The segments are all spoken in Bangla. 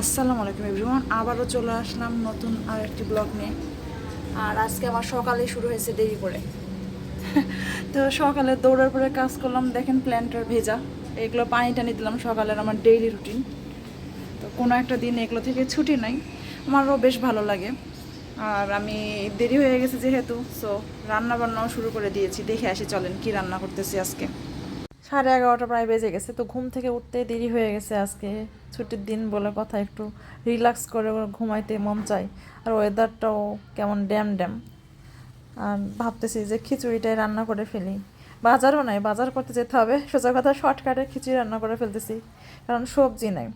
আসসালামু আলাইকুম এভরিওয়ান, আবারও চলে আসলাম নতুন আর একটি ব্লগ নিয়ে। আর আজকে আমার সকালে শুরু হয়েছে দেরি করে। তো সকালে দৌড়ার পরে কাজ করলাম, দেখেন প্ল্যান্টার ভেজা। এগুলো পানি টানি দিলাম সকালের আমার ডেইলি রুটিন তো কোনো একটা দিন এগুলো থেকে ছুটি নাই, আমারও বেশ ভালো লাগে। আর আমি দেরি হয়ে গেছে যেহেতু সো রান্না বান্নাও শুরু করে দিয়েছি। দেখে আসি, চলেন কি রান্না করতেছি আজকে। সাড়ে এগারোটা প্রায় বেজে গেছে, তো ঘুম থেকে উঠতে দেরি হয়ে গেছে আজকে। ছুটির দিন বলে কথা, একটু রিল্যাক্স করে ঘুমাইতে মন চায়। আর ওয়েদারটাও কেমন ড্যাম ড্যাম। আর ভাবতেছি যে খিচুড়িটাই রান্না করে ফেলি। বাজারও নাই, বাজার করতে যেতে হবে। সোজা কথা, শর্টকাটে খিচুড়ি রান্না করে ফেলতেছি, কারণ সবজি নাই।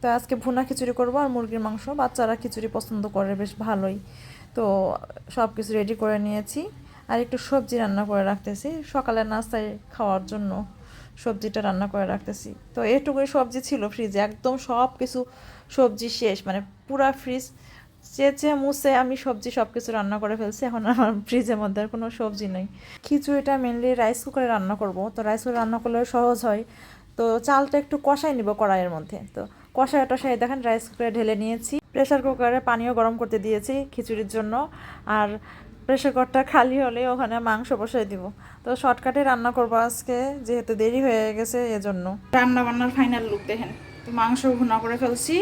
তো আজকে ভুনা খিচুড়ি করব আর মুরগির মাংস। বাচ্চারা খিচুড়ি পছন্দ করে বেশ ভালোই। তো সব কিছু রেডি করে নিয়েছি। আর একটু সবজি রান্না করে রাখতেছি, সকালের নাস্তায় খাওয়ার জন্য। সবজিটা রান্না করে রাখতেছি। তো এটুকুই সবজি ছিল ফ্রিজে একদম সব কিছু সবজি শেষ। মানে পুরা ফ্রিজ চেঁচে মুছে আমি সবজি সব কিছু রান্না করে ফেলছি। এখন আমার ফ্রিজের মধ্যে আর কোনো সবজি নেই। খিচুড়িটা মেনলি রাইস কুকারে রান্না করব। তো রাইস কুকারে রান্না করলে সহজ হয়। তো চালটা একটু কষাই নিব কড়াইয়ের মধ্যে। তো কষায় টষাই দেখেন রাইস কুকারে ঢেলে নিয়েছি। প্রেশার কুকারে পানিও গরম করতে দিয়েছি খিচুড়ির জন্য। আর প্রেশার কুকারটা খালি হলে ওখানে মাংস বসাই দিব। তো শর্টকাটে রান্না করব আজকে যেহেতু দেরি হয়ে গেছে এজন্য। রান্না বান্নার ফাইনাল লুক দেখেন। তো মাংস ভুনা করে ফেলছি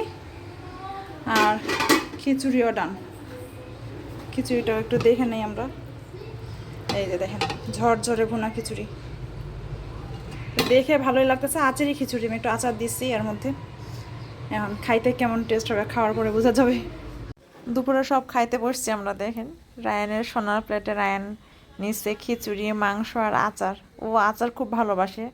আর খিচুড়িও ডান খিচুড়িটাও একটু দেখে নেই আমরা। এই যে দেখেন ঝরঝরে ভুনা খিচুড়ি। তো দেখে ভালোই লাগতেছে আচারই খিচুড়ি আমি একটু আচার দিচ্ছি এর মধ্যে। এখন খাইতে কেমন টেস্ট হবে খাওয়ার পরে বোঝা যাবে। দুপুরে সব খাইতে বসছি আমরা দেখেন। রায়ানের সোনার প্লেটে রায়ান নিচে খিচুড়ি, মাংস আর আচার। ও আচার খুব ভালোবাসে।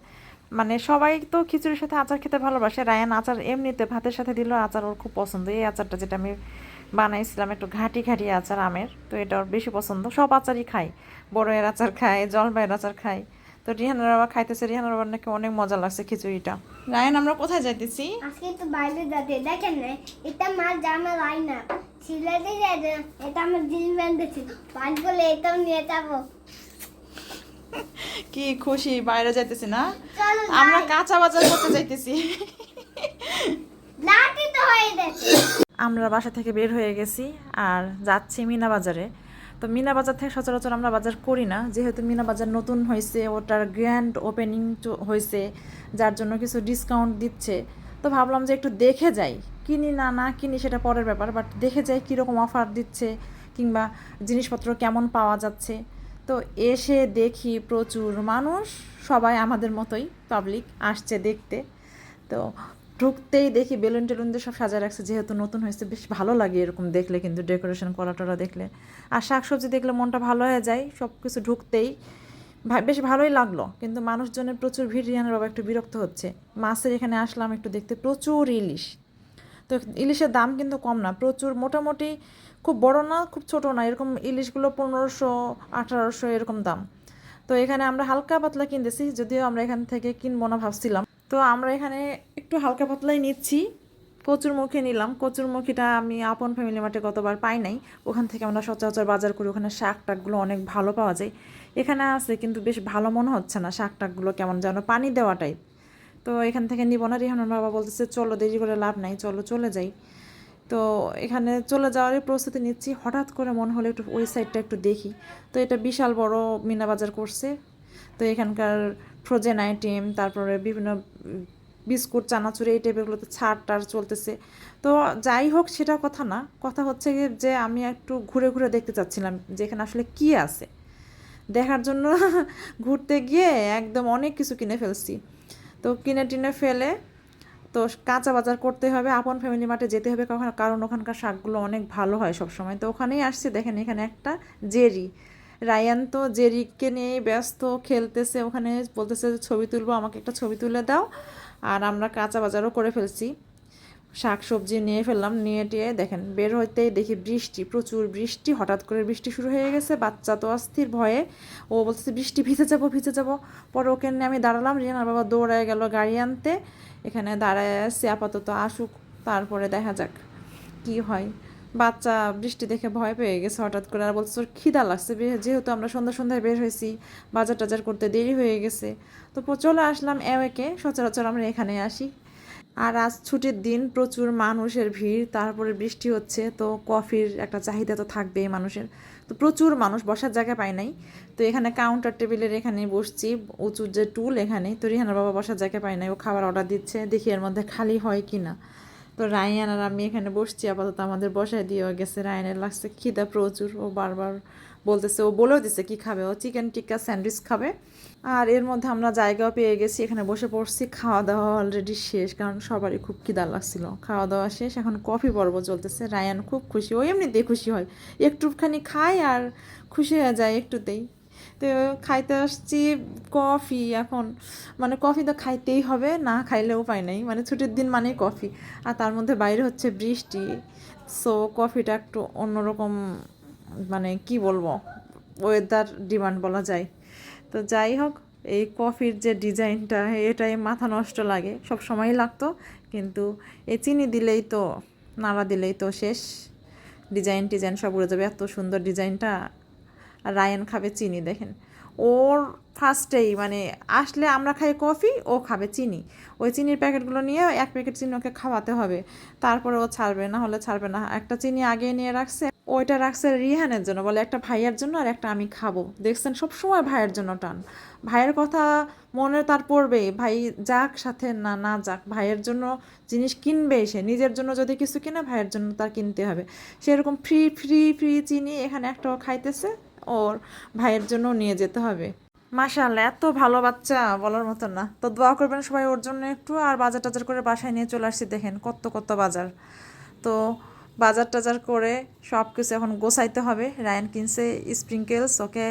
মানে সবাই তো খিচুড়ির সাথে আচার খেতে ভালোবাসে। রায়ান আচার এমনিতে ভাতের সাথে দিল আচার ওর খুব পছন্দ। এই আচারটা যেটা আমি বানাইছিলাম একটু ঘাটি ঘাটি আচার, আমের, তো এটা ওর বেশি পছন্দ। সব আচারই খায়। বড়ের আচার খায়, জলপাইয়ের আচার খায়। তো রিহানার বাবা খাইতেছে। রিহানার বাবার নাকি অনেক মজা লাগছে খিচুড়িটা। রায়ান আমরা কোথায় যাইতেছি? আজকে তো বাইরে যাতে দেখেন না এটা মার জামা লাই না। সিলাতে যাবে এটা আমার জিনিস বান্ধেছি পাঁচ বলে এটাও নিয়ে যাব। কি খুশি বাইরে যাইতেছি না। আমরা কাঁচা বাজার করতে যাইতেছি। লাঠি তো হয়ে গেছে। আমরা বাসা থেকে বের হয়ে গেছি আর যাচ্ছি মিনা বাজারে। তো মিনা বাজার থেকে সচরাচর আমরা বাজার করি না। যেহেতু মিনা বাজার নতুন হয়েছে, ওটার গ্র্যান্ড ওপেনিং হয়েছে, যার জন্য কিছু ডিসকাউন্ট দিচ্ছে। তো ভাবলাম যে একটু দেখে যাই, কিনি না না কিনি সেটা পরের ব্যাপার বাট দেখে যাই কীরকম অফার দিচ্ছে, কিংবা জিনিসপত্র কেমন পাওয়া যাচ্ছে। তো এসে দেখি প্রচুর মানুষ, সবাই আমাদের মতোই পাবলিক আসছে দেখতে। তো ঢুকতেই দেখি বেলুন টেলুন দিয়ে সব সাজা রাখছে, যেহেতু নতুন হয়েছে, বেশ ভালো লাগে এরকম দেখলে, কিন্তু ডেকোরেশন করা টরা দেখলে। আর শাকসবজি দেখলে মনটা ভালো হয়ে যায় সব কিছু ঢুকতেই বেশ ভালোই লাগল, কিন্তু মানুষজনের প্রচুর ভিড়, রিয়ানের বাবা একটু বিরক্ত হচ্ছে। মাছের এখানে আসলাম একটু দেখতে, প্রচুর ইলিশ। তো ইলিশের দাম কিন্তু কম না, প্রচুর, মোটামুটি খুব বড় না, খুব ছোট না, এরকম ইলিশগুলো পনেরোশো, আঠারোশো এরকম দাম। তো এখানে আমরা হালকা পাতলা কিনতেছি, যদিও আমরা এখান থেকে কিনবো না ভাবছিলাম। তো আমরা এখানে একটু হালকা পাতলাই নিচ্ছি। কচুরমুখী নিলাম। কচুরমুখীটা আমি আপন ফ্যামিলি মার্টে গতবার পাই নাই। ওখান থেকে আমরা সচরাচর বাজার করি। ওখানে শাক টাকগুলো অনেক ভালো পাওয়া যায়। এখানে আছে, কিন্তু বেশ ভালো মনে হচ্ছে না শাক টাকগুলো কেমন যেন পানি দেওয়া টাইপ তো এখান থেকে নিব না। রিহানুর বাবা বলতেছে, চলো, দেরি করে লাভ নাই, চলো, চলে যাই। তো এখানে চলে যাওয়ারই প্রস্তুতি নিচ্ছি। হঠাৎ করে মনে হলো একটু ওই সাইডটা একটু দেখি। তো এটা বিশাল বড় মিনা বাজার করছে। তো এখানকার ফ্রোজেন আইটেম তারপরে বিভিন্ন বিস্কুট, চানাচুর এই টাইপেরগুলোতে ছাড় টার চলতেছে। তো যাই হোক, সেটা কথা না। কথা হচ্ছে যে আমি একটু ঘুরে ঘুরে দেখতে চাচ্ছিলাম যে এখানে আসলে কি আছে। দেখার জন্য ঘুরতে গিয়ে একদম অনেক কিছু কিনে ফেলছি। তো কিনে টিনে ফেলে তো কাঁচা বাজার করতে হবে, আপন ফ্যামিলি মার্টে যেতে হবে কখন, কারণ ওখানকার শাকগুলো অনেক ভালো হয় সব সময় তো ওখানেই আসছি, দেখেন এখানে একটা জেরি। রায়ান তো জেরিকে নিয়েই ব্যস্ত, খেলতেছে, ওখানে বলতেছে যে, ছবি তুলবো, আমাকে একটা ছবি তুলে দাও। আর আমরা কাঁচা বাজারও করে ফেলছি। শাক সবজি নিয়ে ফেললাম, নিয়ে টিয়ে দেখেন, বের হইতেই দেখি বৃষ্টি, প্রচুর বৃষ্টি, হঠাৎ করে বৃষ্টি শুরু হয়ে গেছে, বাচ্চা তো অস্থির ভয়ে। ও বলতেছে, বৃষ্টি, ভিজে যাব ভিজে যাব। পরে ওকে নিয়ে আমি দাঁড়ালাম রিয়ানার বাবা দৌড়ায় গেল গাড়ি আনতে। এখানে দাঁড়ায় আসছি আপাতত আসুক, তারপরে দেখা যাক কি হয়। বাচ্চা বৃষ্টি দেখে ভয় পেয়ে গেছে, হঠাৎ করে আর বলছে খিদা লাগছে যেহেতু আমরা সন্ধ্যা সন্ধ্যায় বের হয়েছি, বাজার টাজার করতে দেরি হয়ে গেছে। তো চলে আসলাম এওয়েকে, সচরাচর আমরা এখানে আসি। আর আজ ছুটির দিন, প্রচুর মানুষের ভিড়, তারপরে বৃষ্টি হচ্ছে, তো কফির একটা চাহিদা তো থাকবেই মানুষের। তো প্রচুর মানুষ, বসার জায়গা পায় নাই। তো এখানে কাউন্টার টেবিলের এখানে বসছি উঁচু যে টুল এখানে, তো রিহানার বাবা বসার জায়গা পায় নাই, ও খাবার অর্ডার দিচ্ছে, দেখি এর মধ্যে খালি হয় কি না তো রায়ান আর আমি এখানে বসছি, আপাতত আমাদের বসায় দিয়ে গেছে। রায়ানের লাগছে খিদা প্রচুর, ও বারবার বলতেছে, ও বলেও দিছে কি খাবে, ও চিকেন টিক্কা স্যান্ডউইচ খাবে। আর এর মধ্যে আমরা জায়গাও পেয়ে গেছি, এখানে বসে পড়ছি, খাওয়া দাওয়া অলরেডি শেষ, কারণ সবারই খুব খিদা লাগছিল। খাওয়া দাওয়া শেষ, এখন কফি পর্ব চলতেছে, রায়ান খুব খুশি, ও এমনিতেই খুশি হয়। একটুখানি খায় আর খুশি হয়ে যায় একটুতেই তো খাইতে আসছি কফি এখন। মানে কফি তো খাইতেই হবে, না খাইলে উপায় নেই। মানে ছুটির দিন মানেই কফি আর তার মধ্যে বাইরে হচ্ছে বৃষ্টি। সো কফিটা একটু অন্যরকম মানে কি বলব ওয়েদার ডিমান্ড বলা যায়। তো যাই হোক, এই কফির যে ডিজাইনটা এটাই মাথা নষ্ট লাগে। সব সময়ই লাগতো, কিন্তু এ চিনি দিলেই তো, নাড়া দিলেই তো শেষ। ডিজাইন টিজাইন সব উড়ে যাবে। এত সুন্দর ডিজাইনটা আর রায়ান খাবে চিনি, দেখেন। ওর ফার্স্টেই মানে আসলে আমরা খাই কফি, ও খাবে চিনি। ওই চিনির প্যাকেটগুলো নিয়ে এক প্যাকেট চিনি ওকে খাওয়াতে হবে। তারপরে ও ছাড়বে, না হলে ছাড়বে না। একটা চিনি আগে নিয়ে রাখছে, ওইটা রাখছে রিহানের জন্য, বলে একটা ভাইয়ের জন্য আর একটা আমি খাব। দেখছেন, সবসময় ভাইয়ের জন্য টান। ভাইয়ের কথা মনে তার পড়বে, ভাই যাক সাথে না না যাক, ভাইয়ের জন্য জিনিস কিনবে সে। নিজের জন্য যদি কিছু কিনে, ভাইয়ের জন্য তার কিনতে হবে। সেরকম ফ্রি ফ্রি ফ্রি চিনি এখানে একটাও খাইতেছে। ওর ভাইয়ের জন্য নিয়ে যেতে হবে। মাশাআল্লাহ, এত ভালো বাচ্চা বলার মতো না। তো দোয়া করবেন সবাই ওর জন্য একটু, আর বাজার টাজার করে বাসায় নিয়ে চলে আসছি, দেখেন কত কত বাজার। তো বাজার টাজার করে সব কিছু এখন গোছাইতে হবে। রায়ান কিনছে স্প্রিঙ্কেলস ওকে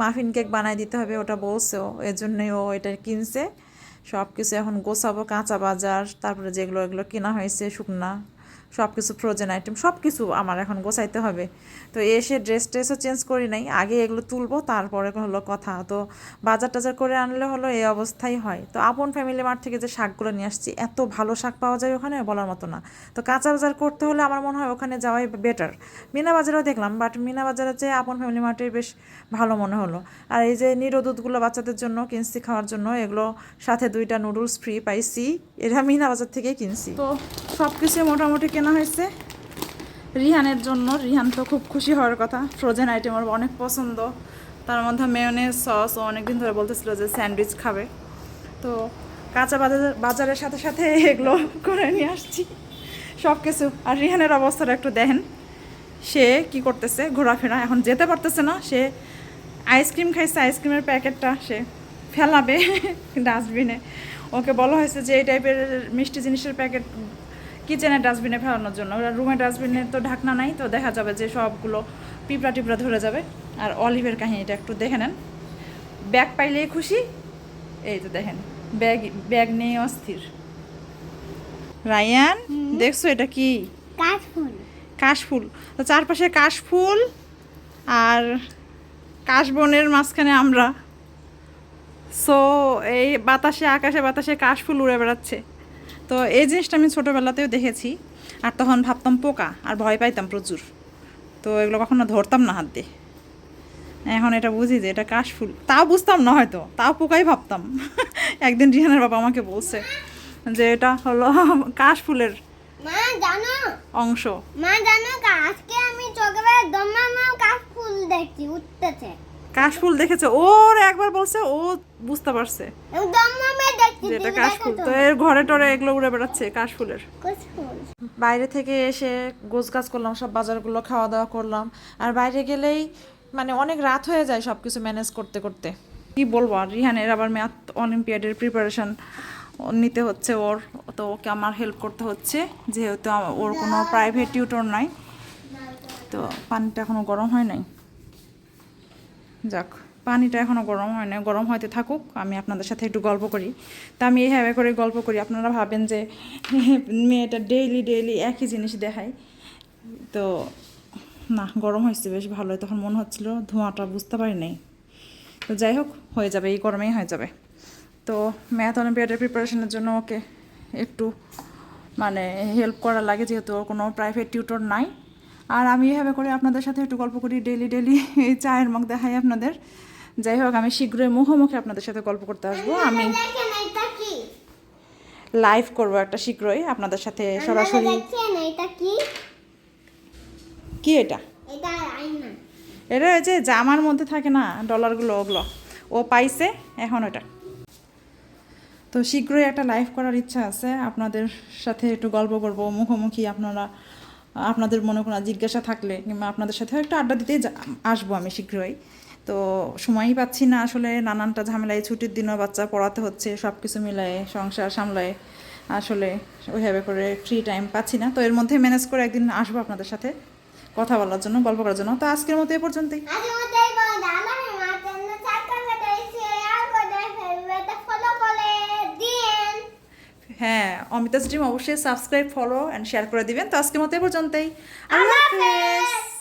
মাফিন কেক বানাই দিতে হবে, ওটা বলছে ও এর জন্যই ও এটা কিনছে। সব কিছু এখন গোছাবো, কাঁচা বাজার, তারপরে যেগুলো এগুলো কেনা হয়েছে, শুকনা সব কিছু ফ্রোজেন আইটেম সব কিছু আমার এখন গোছাইতে হবে। তো এসে ড্রেস ট্রেসও চেঞ্জ করি নাই, আগে এগুলো তুলবো, তারপরে হলো কথা। তো বাজার টাজার করে আনলে হলো এই অবস্থাই হয়। তো আপন ফ্যামিলি মার্ট থেকে যে শাকগুলো নিয়ে আসছি, এত ভালো শাক পাওয়া যায় ওখানে বলার মতো না। তো কাঁচা বাজার করতে হলে আমার মনে হয় ওখানে যাওয়াই বেটার মিনা বাজারেও দেখলাম বাট মিনা বাজারে যে আপন ফ্যামিলি মার্টে বেশ ভালো মনে হলো। আর এই যে নিরো দুধগুলো বাচ্চাদের জন্য কিনছি খাওয়ার জন্য, এগুলো সাথে দুইটা নুডলস ফ্রি পাইছি, এরা মিনা বাজার থেকেই কিনছি। তো সব কিছু মোটামুটি কেনা হয়েছে। রিহানের জন্য। রিহান তো খুব খুশি হওয়ার কথা। ফ্রোজেন আইটেম ওর অনেক পছন্দ। তার মধ্যে মেয়নের সস ও অনেকদিন ধরে বলতেছিল যে স্যান্ডউইচ খাবে। তো কাঁচা বাজার বাজারের সাথে সাথে এগুলো করে নিয়ে আসছি। সব কিছু আর রিহানের অবস্থাটা একটু দেখেন। সে কি করতেছে? ঘোরাফেরা। এখন যেতে পারতেছে না। সে আইসক্রিম খাইছে। আইসক্রিমের প্যাকেটটা সে ফেলাবে ডাস্টবিনে। ওকে বলা হয়েছে যে এই টাইপের মিষ্টি জিনিসের প্যাকেট কিচেনের ডাস্টবিনে ফেলানোর জন্য। রুমের ডাস্টবিনে তো ঢাকনা নাই তো দেখা যাবে যে সবগুলো পিঁপড়া টিপড়া ধরে যাবে। আর অলিভের কাহিনীটা একটু দেখে নেন। ব্যাগ পাইলেই খুশি এই তো দেখেন ব্যাগ ব্যাগ নেই অস্থির। রায়ান দেখছ এটা কি? কাশফুল। কাশফুল। তো চারপাশে কাশফুল আর কাশবনের মাঝখানে আমরা। সো এই বাতাসে আকাশে বাতাসে কাশফুল উড়ে বেড়াচ্ছে। তো এই জিনিসটা আমি ছোটোবেলাতেও দেখেছি। আর তখন ভাবতাম পোকা আর ভয় পাইতাম প্রচুর। তো এগুলো কখনো ধরতাম না হাত দিয়ে। এখন এটা বুঝি যে এটা কাশফুল তাও বুঝতাম না হয়তো তাও পোকাই ভাবতাম। একদিন রিহানের বাবা আমাকে বলছে যে এটা হলো কাশফুলের মা জানো? অংশ। মা জানো আজকে আমি চোখে দমা মা কাশফুল দেখছি উঠতেছে। কাশফুল দেখেছে? ওর একবার বলছে, ও বুঝতে পারছে। এটা কাশফুল। তো এর ঘরে টরে এগুলো উড়ে বেড়াচ্ছে, কাশফুলের। কাশফুল বাইরে থেকে এসে গোছ গাছ করলাম, সব বাজারগুলো খাওয়া দাওয়া করলাম। আর বাইরে গেলেই মানে অনেক রাত হয়ে যায় সব কিছু ম্যানেজ করতে করতে। কি বলব? আর রিহানের আবার ম্যাথ অলিম্পিয়াডের প্রিপারেশন নিতে হচ্ছে ওর। তো ওকে আমার হেল্প করতে হচ্ছে, যেহেতু ওর কোনো প্রাইভেট টিউটর নাই। তো পানিটা এখনও গরম হয় নাই। যাক, পানিটা এখনও গরম হয় না গরম হয়তো থাকুক, আমি আপনাদের সাথে একটু গল্প করি। তা আমি এইভাবে করে গল্প করি। আপনারা ভাবেন যে মেয়েটা ডেইলি ডেইলি একই জিনিস দেখায়। তো না, গরম হয়েছে, বেশ ভালোই। তখন মনে হচ্ছিল ধোঁয়াটা বুঝতে পারি নাই। তো যাই হোক, হয়ে যাবে, এই গরমেই হয়ে যাবে। তো ম্যাথ অলিম্পিয়াডের প্রিপারেশনের জন্য ওকে একটু মানে হেল্প করা লাগে, যেহেতু ওর কোনো প্রাইভেট টিউটর নাই। আর আমি এভাবে করে আপনাদের সাথে একটু গল্প করি ডেলি ডেলি এই চায়ের মগ দেখাই আপনাদের। যাই হোক আমি শীঘ্রই মুখোমুখি আপনাদের সাথে গল্প করতে আসব। আমি এটা কি? লাইভ করব একটা শীঘ্রই আপনাদের সাথে সরাসরি। কি? এটা? এটা যে জামার মধ্যে থাকে না ডলারগুলো ওগুলো। ও পাইছে এখন ওটা। তো শীঘ্রই একটা লাইভ করার ইচ্ছা আছে। আপনাদের সাথে একটু গল্প করব মুখোমুখি আপনারা আপনাদের মনে কোনো জিজ্ঞাসা থাকলে কিংবা আপনাদের সাথে একটা আড্ডা দিতে আসব আমি শীঘ্রই। তো সময়ই পাচ্ছি না আসলে নানানটা ঝামেলায়, ছুটির দিনও বাচ্চা পড়াতে হচ্ছে সব কিছু মিলায়ে, সংসার সামলায় আসলে ওইভাবে করে ফ্রি টাইম পাচ্ছি না। তো এর মধ্যে ম্যানেজ করে একদিন আসব আপনাদের সাথে, কথা বলার জন্য, গল্প করার জন্য। তো আজকের মতো এ পর্যন্তই আজ মতেই বন্ধ আমার মাতেন চাকা কাটা শেয়ার করে ফেলবে ফলো করে দিন হ্যাঁ অমিতা স্ট্রিম অবশ্যই সাবস্ক্রাইব ফলো অ্যান্ড শেয়ার করে দিবেন। তো আজকের মতো এ পর্যন্তই। আল্লাহ হাফেজ।